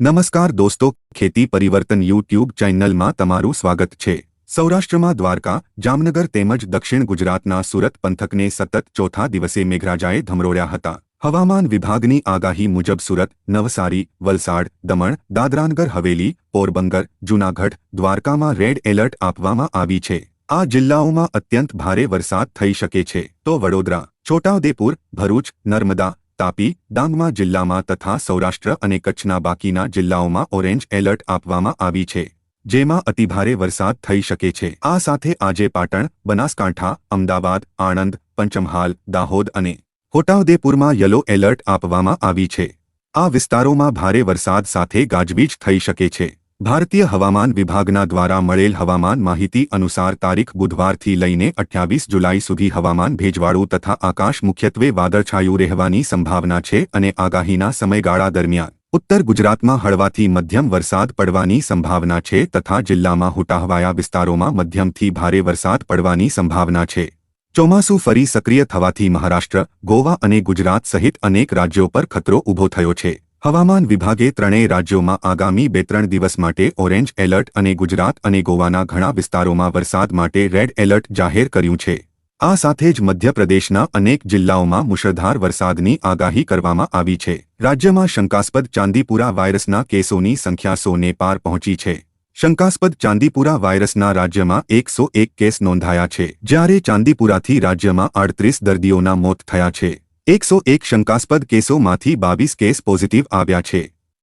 નમસ્કાર દોસ્તો, ખેતી પરિવર્તન યુટ્યુબ ચેનલમાં તમારું સ્વાગત છે. સૌરાષ્ટ્રમાં દ્વારકા, જામનગર તેમજ દક્ષિણ ગુજરાતના સુરત પંથકને સતત ચોથા દિવસે મેઘરાજાએ ધમરોળ્યા હતા. હવામાન વિભાગની આગાહી મુજબ સુરત, નવસારી, વલસાડ, દમણ, દાદરાનગર, હવેલી, પોરબંદર, જૂનાગઢ, દ્વારકામાં રેડ એલર્ટ આપવામાં આવી છે. આ જિલ્લાઓમાં અત્યંત ભારે વરસાદ થઈ શકે છે. તો વડોદરા, છોટાઉદેપુર, ભરૂચ, નર્મદા તાપી, ડાંગમાં જિલ્લામાં તથા સૌરાષ્ટ્ર અને કચ્છના બાકીના જિલ્લાઓમાં ઓરેન્જ એલર્ટ આપવામાં આવી છે, જેમાં અતિભારે વરસાદ થઈ શકે છે. આ સાથે આજે પાટણ, બનાસકાંઠા, અમદાવાદ, આણંદ, પંચમહાલ, દાહોદ અને છોટાઉદેપુરમાં યલો એલર્ટ આપવામાં આવી છે. આ વિસ્તારોમાં ભારે વરસાદ સાથે ગાજવીજ થઈ શકે છે. ભારતીય હવામાન વિભાગના દ્વારા મળેલ હવામાન માહિતી અનુસાર તારીખ બુધવારથી લઈને અઠ્યાવીસ જુલાઈ સુધી હવામાન ભેજવાળું તથા આકાશ મુખ્યત્વે વાદળછાયું રહેવાની સંભાવના છે અને આગાહીના સમયગાળા દરમિયાન. ઉત્તર ગુજરાતમાં હળવાથી મધ્યમ વરસાદ પડવાની સંભાવના છે તથા જિલ્લામાં હુટાહવાયા વિસ્તારોમાં મધ્યમથી ભારે વરસાદ પડવાની સંભાવના છે. ચોમાસું ફરી સક્રિય થવાથી મહારાષ્ટ્ર, ગોવા અને ગુજરાત સહિત અનેક રાજ્યો પર ખતરો ઊભો થયો છે. હવામાન વિભાગે ત્રણેય રાજ્યોમાં આગામી બે ત્રણ દિવસ માટે ઓરેન્જ એલર્ટ અને ગુજરાત અને ગોવાના ઘણા વિસ્તારોમાં વરસાદ માટે રેડ એલર્ટ જાહેર કર્યું છે. આ સાથે જ મધ્યપ્રદેશના અનેક જિલ્લાઓમાં મુશળધાર વરસાદની આગાહી કરવામાં આવી છે. રાજ્યમાં શંકાસ્પદ ચાંદીપુરા વાયરસના કેસોની સંખ્યા સોને પાર પહોંચી છે. શંકાસ્પદ ચાંદીપુરા વાયરસના રાજ્યમાં એકસો એક કેસ નોંધાયા છે, જ્યારે ચાંદીપુરાથી રાજ્યમાં આડત્રીસ દર્દીઓના મોત થયા છે. એકસો એક શંકાસ્પદ કેસોમાંથી બાવીસ કેસ પોઝિટિવ આવ્યા છે.